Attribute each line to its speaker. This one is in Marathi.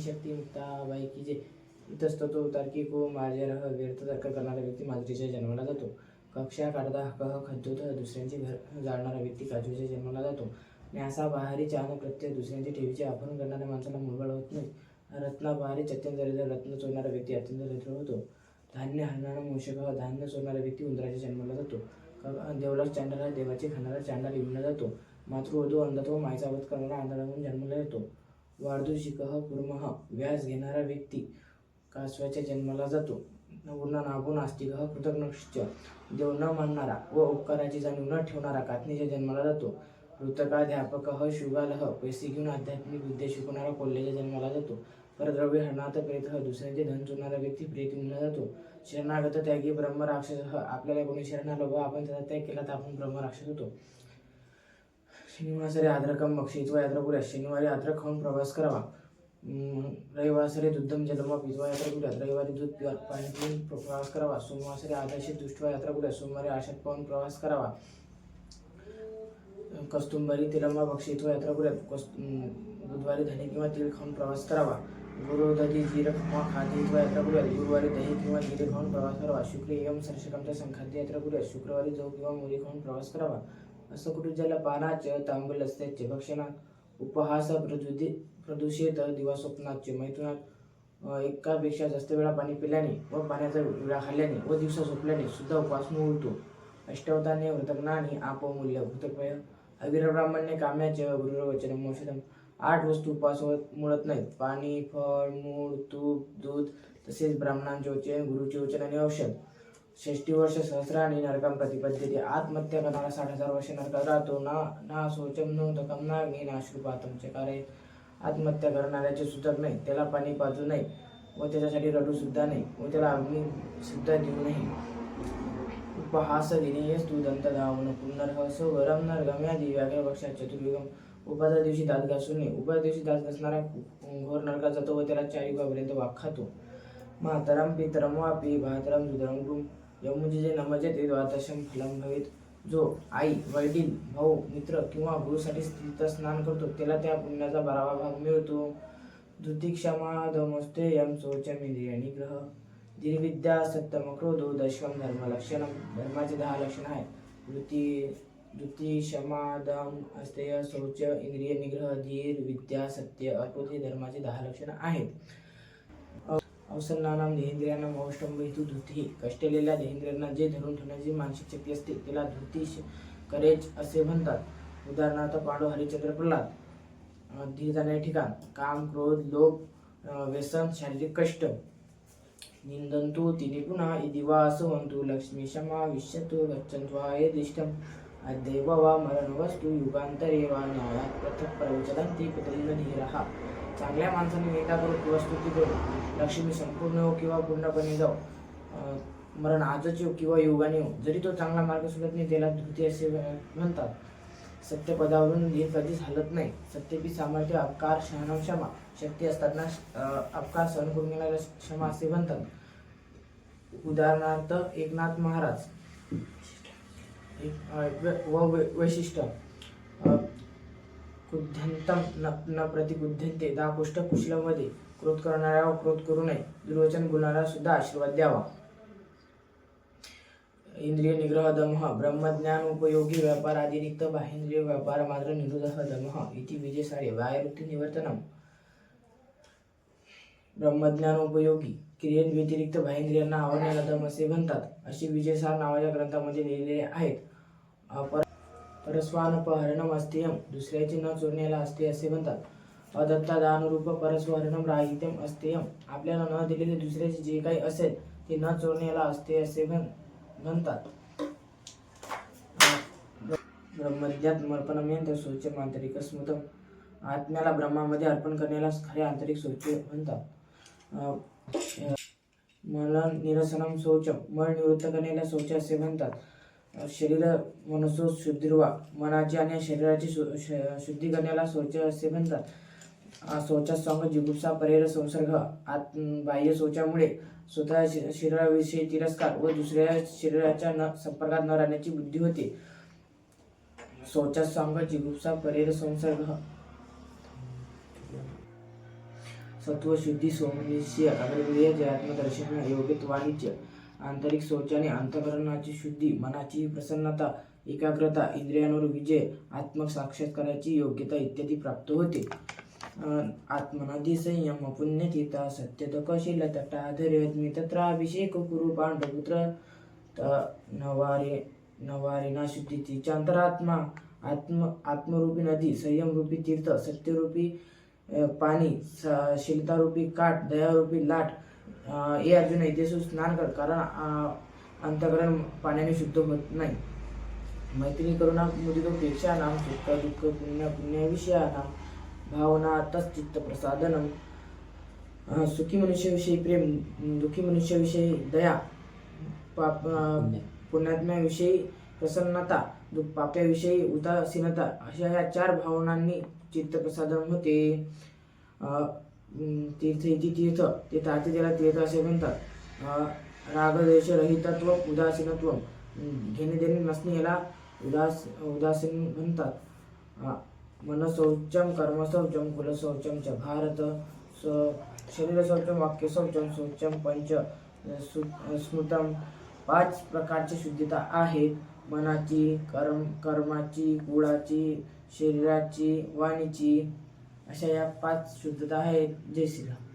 Speaker 1: शक्ती मुक्ताबाई की जे इतस्त तो तारकी को मार्जरह व्यर्थ तर्क करणारा व्यक्ती माद्रीच्या जन्माला जातो. कक्षा काढता कह खद्दोत दुसऱ्यांचे घर जाळणारा व्यक्ती काजूच्या जन्माला जातो. न्यासा बहारी चाहना प्रत्येक दुसऱ्यांचे ठेवीचे अपहरण करणाऱ्या माणसाला मुलबाळ होत नाही. रत्ना बहारी अत्यंत दरिद्र रत्न चोरणारा व्यक्ती अत्यंत दरिद्र होतो. धान्य हरणारा मूषक धान्य चोरणारा व्यक्ती उंदराच्या जन्माला जातो. क- देवलास चांडाला देवाचे खाणारा चांडा लिहून जातो. मातृवधू अंधत्व मायचा वध करणारा आंधळा होऊन जन्माला येतो. वार्धुशिकह कुर्मः. व्यास घेणारा व्यक्ती कासवाच्या जन्माला जातो. पूर्ण नागुण आस्तिकह कृतज्ञश्च. देव न मानणारा व उपकाराची जाणीव न ठेवणारा कातनीच्या जन्माला जातो. ऋतकाध्यापक शुगालह पैसे घेऊन आध्यात्मिक विद्या शिकवणारा कोल्ह्याच्या जन्माला जातो. परद्रव्य हरणात प्रेत दुसऱ्यांचे धन चुरणारा व्यक्ती प्रेत जातो. शरणागत त्यागी ब्रह्मराक्षस आपल्याला कोणी शरण आलं व आपण त्याचा त्याग केला तर आपण ब्रह्म राक्षस होतो. शनिवासरे आद्रकम मक्षित्वा यात्रा करूया शनिवारी आद्रक खाऊन प्रवास करावा. अं, रविवासरे दुद्धम जलम पित्वा यात्रा करूया रविवारी दूध पिवा पाणी पिऊन प्रवास करावा. सोमवासरे आदर्शित दृष्टवा यात्रा करूया सोमवारी आशात पाहून प्रवास करावा. कस्तुंबरी तिलंबा बक्षित्वा यात्रा करूया कस बुधवारी धने किंवा तीळ खाऊन प्रवास करावा. गुरुदधी जीर किंवा खाद्यत्वा यात्रा करूया गुरुवारी दही किंवा जिरे खाऊन प्रवास करावा. शुक्र यम सर्षकांचा संखाद्य यात्रा करूया शुक्रवारी जाऊ किंवा मुली खाऊन प्रवास करावा. असं पानाचे पानाच तांबूल असल्याचे भक्षणा उपहास प्रदुदी प्रदूषित दिवास्वप्नाचे मैथुनात एकापेक्षा जास्त वेळा पाणी पिल्याने व पाण्याचा वेळा खाल्ल्याने व दिवसा झोपल्याने सुद्धा उपवास मोडतो अष्टवताने वृतज्ञानी आपमूल्य भूतपय अविर ब्राह्मण्य काम्याचे गुरुवचन मोषदम आठ वस्तू उपवास होत- नाहीत. पाणी फळ मूळ तूप दूध तसेच ब्राह्मणांचे वचन गुरुचे वचन आणि औषध. षष्टी वर्ष सहस्राणी नरकम प्रतिपद्यते आत्महत्या करणारा साठ हजार वर्ष नरकात राहतो. ना ना शोचम न दकम ना अग्नी ना अश्रुपातम चकारे आत्महत्या करणाऱ्याचे सुचक नाही त्याला पाणी पाजू नये व त्याच्यासाठी रडूसुद्धा नाही व त्याला अग्नी सुद्धा देऊ नये. उपहास विनेयस तू दंत धावून पुनर्हस वरम नरगम्यादी व्याघ्र पक्षा चतुर्युगम उपाच्या दिवशी दात घासू नये. उपाच्या दिवशी दात घासणारा घोर नरकात जातो व त्याला चार युगापर्यंत वाघ खातो. मातरम पितरम वापी भातरम दुधरम गुम. यमुजे जे नमजे ते द्वादशम फलम भवेत. जो आई वडील भाऊ मित्र किंवा गुरुसाठी स्थित स्नान करतो त्याला त्या पुण्याचा बारावा भाग मिळतो. धुती दमस्ते यम शोचमिंद्रिय निग्रह दिर्विद्या सत्यम क्रोधो दशम धर्म धर्माचे दहा लक्षण आहे वृत्ती धुती क्षमादम अस्तेय शौच इंद्रिय निग्रह धीर विद्या सत्य अक्रोध हे धर्माचे दहा लक्षणं आहेत. अवसन्नानाम देहेंद्रियांना औष्टंब हेतू धुती कष्टलेल्या देहेंद्रियांना जे धरून ठेवण्याची मानसिक शक्ती असते त्याला धुती श- करेज असे म्हणतात. उदाहरणार्थ पांडव हरिश्चंद्र प्रल्हाद धीर जाणारे ठिकाण काम क्रोध लोभ व्यसन शारीरिक कष्ट. निंदंतु तिने पुन्हा दिवा असवंतु लक्ष्मी क्षमा विश्यतु गच्छन्त्वाय दिष्टम अद्यैव वा मरणवस्तु युगांतरे वा न्यायात पृथक प्रवचलंती पितरीन धीरहा चांगल्या माणसाने एका किंवा स्तुती करून लक्ष्मी संपूर्ण हो किंवा पूर्णपणे जाऊ मरण आजच येऊ किंवा युगाने येऊ जरी तो चांगला मार्ग सुद्धा नाही त्याला धृती असे म्हणतात. सत्यपदावरून दिन कधीच हलत नाही. सत्यपी सामर्थ्य अपकार शहाणा क्षमा शक्ती असताना अपकार सहन करून घेणाऱ्या क्षमा असे म्हणतात. उदाहरणार्थ एकनाथ महाराज. एक- व- व व- वैशिष्ट्य. क्रुद्धंतम न न प्रतिबुद्धंते दहा कुशलमध्ये क्रोध करणाऱ्यावर क्रोध करू नये. दुर्वचन बोलणाऱ्याला सुद्धा आशीर्वाद द्यावा. इंद्रिय निग्रह दमः ब्रह्मज्ञान उपयोगी व्यापार अतिरिक्त बाहेंद्रिय व्यापार मात्र निरोधः दमः इति विजयसारे व्यायवृत्ती निवर्तनम. ब्रह्मज्ञान उपयोगी. क्रियेव्यतिरिक्त बाहेंद्रियांना आवडण्याला दम असे म्हणतात. अशी विजयसार नावाच्या ग्रंथामध्ये लिहिलेले आहेत. अपर परस्वानपहरणम अस्तेयम दुसऱ्याचे न चोरण्याला असते असे म्हणतात. अदत्ता दानरूप परस्वहरणम राहित्यम अस्तेयम आपल्याला न दिलेले दुसऱ्याचे जे काही असेल ते न चोरण्याला असते असे म्हण म्हणतात. ब्रह्मज्ञात्मर्पणमेंत शौच आंतरिक स्मृतम. आत्म्याला ब्रह्मामध्ये अर्पण करण्याला खरे आंतरिक शौच म्हणतात. अं, मल निरसनम शौचम मळ निवृत्त करण्याला शौच असे म्हणतात. शरीर मनसो शुद्धिर्वा मनाची आणि शरीराची शु- श- शुद्धी करण्याला शौच असे म्हणतात. अं, शौचासंग जिगुप्सा परेर संसर्ग आत बाह्य शौचामुळे स्वतः शरीराविषयी तिरस्कार व दुसऱ्या शरीराच्या न संपर्कात न राहण्याची बुद्धी होते. शौचासंग जिगुप्सा परेर संसर्ग. सत्वशुद्धी सोमनिश्चय अग्रगृह जे आत्मदर्शन योगित वाणिज्य. आंतरिक शौचाने अंतकरणाची शुद्धी मनाची प्रसन्नता एकाग्रता इंद्रियांवर विजय आत्म साक्षात्काराची योग्यता इत्यादी प्राप्त होते. अं, आत्मनदी संयम पुण्यतीता सत्यतकशील तटाधर्यज्ञ तत्राभिषेक कुरु पांडपुत्र त- नवारे नवारिना शुद्धीची अंतरात्मा आत्म आत्मरूपी नदी संयमरूपी तीर्थ सत्यरूपी पाणी शिलतारूपी शीलतारूपी काठ दयारूपी लाट हे अर्जुन इथे स्नान कर कारण अंतकरण पाण्याने शुद्ध होत नाही. मैत्री करुणा मुदितोपेक्षा नाम सुख दुःख पुण्य पुण्य विषया नाम भावना तच्चित्त प्रसादनम सुखी मनुष्याविषयी प्रेम दुःखी मनुष्याविषयी दया पाप पुण्यात्म्याविषयी प्रसन्नता पाप्याविषयी उदासीनता अशा ह्या चार भावनांनी चित्तप्रसादन होते. अ, म, तीर्थ इति तीर्थ ते ताते त्याला तीर्थ असे म्हणतात अ, रागद्वेष रहितत्व उदासीनत्व घेणे देणे नसणे याला उदास उदासीन म्हणतात मनसौचम कर्मसौचम कुलसौचम च भारत स शरीरसौचम वाक्यसौचम शौचम पंच स्मृतम पाच प्रकारची शुद्धता आहेत मनाची कर्म कर्माची कुळाची शरीराची वाणीची अशा या पाच शुद्धता आहेत. जय श्रीराम.